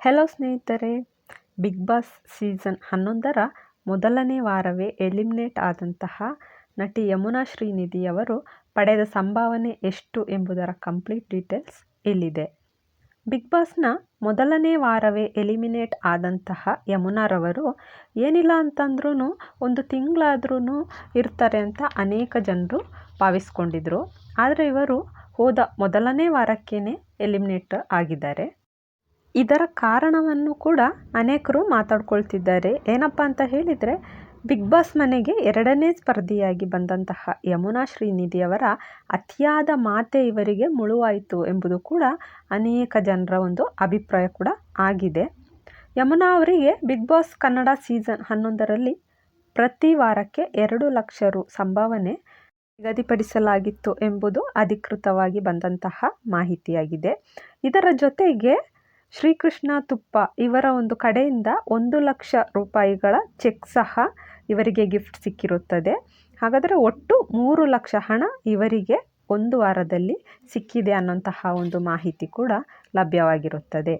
Hello ಸ್ನೇಹಿತರೆ, big boss season ಹನ್ನೊಂದರ ಮೊದಲನೇ ವಾರವೇ ಎಲಿಮಿನೇಟ್ ಆದಂತಹ ನಟಿ ಯಮುನಾ ಶ್ರೀನಿಧಿಯವರು ಪಡೆದ ಸಂಭಾವನೆ ಎಷ್ಟು ಎಂಬುದರ ಕಂಪ್ಲೀಟ್ ಡೀಟೇಲ್ಸ್ ಇಲ್ಲಿದೆ. ಬಿಗ್ ಬಾಸ್ನ ಮೊದಲನೇ ವಾರವೇ ಎಲಿಮಿನೇಟ್ ಆದಂತಹ ಯಮುನಾರವರು ಏನಿಲ್ಲ ಅಂತಂದ್ರೂ ಒಂದು ತಿಂಗಳಾದ್ರೂ ಇರ್ತಾರೆ ಅಂತ ಅನೇಕ ಜನರು ಭಾವಿಸ್ಕೊಂಡಿದ್ರು. ಆದರೆ ಇವರು ಹೋದ ಮೊದಲನೇ ವಾರಕ್ಕೇ ಎಲಿಮಿನೇಟ್ ಆಗಿದ್ದಾರೆ. ಇದರ ಕಾರಣವನ್ನು ಕೂಡ ಅನೇಕರು ಮಾತಾಡ್ಕೊಳ್ತಿದ್ದಾರೆ. ಏನಪ್ಪ ಅಂತ ಹೇಳಿದರೆ, ಬಿಗ್ ಬಾಸ್ ಮನೆಗೆ ಎರಡನೇ ಸ್ಪರ್ಧಿಯಾಗಿ ಬಂದಂತಹ ಯಮುನಾ ಶ್ರೀನಿಧಿಯವರ ಅತಿಯಾದ ಮಾತೆ ಇವರಿಗೆ ಮುಳುವಾಯಿತು ಎಂಬುದು ಕೂಡ ಅನೇಕ ಜನರ ಒಂದು ಅಭಿಪ್ರಾಯ ಕೂಡ ಆಗಿದೆ. ಯಮುನಾ ಅವರಿಗೆ ಬಿಗ್ ಬಾಸ್ ಕನ್ನಡ ಸೀಸನ್ ಹನ್ನೊಂದರಲ್ಲಿ ಪ್ರತಿ ವಾರಕ್ಕೆ ಎರಡು ಲಕ್ಷ ರು ಸಂಭಾವನೆ ನಿಗದಿಪಡಿಸಲಾಗಿತ್ತು ಎಂಬುದು ಅಧಿಕೃತವಾಗಿ ಬಂದಂತಹ ಮಾಹಿತಿಯಾಗಿದೆ. ಇದರ ಜೊತೆಗೆ ಶ್ರೀಕೃಷ್ಣ ತುಪ್ಪ ಇವರ ಒಂದು ಕಡೆಯಿಂದ ಒಂದು ಲಕ್ಷ ರೂಪಾಯಿಗಳ ಚೆಕ್ ಸಹ ಇವರಿಗೆ ಗಿಫ್ಟ್ ಸಿಕ್ಕಿರುತ್ತದೆ. ಹಾಗಾದರೆ ಒಟ್ಟು ಮೂರು ಲಕ್ಷ ಹಣ ಇವರಿಗೆ ಒಂದು ವಾರದಲ್ಲಿ ಸಿಕ್ಕಿದೆ ಅನ್ನೋಂತಹ ಒಂದು ಮಾಹಿತಿ ಕೂಡ ಲಭ್ಯವಾಗಿರುತ್ತದೆ.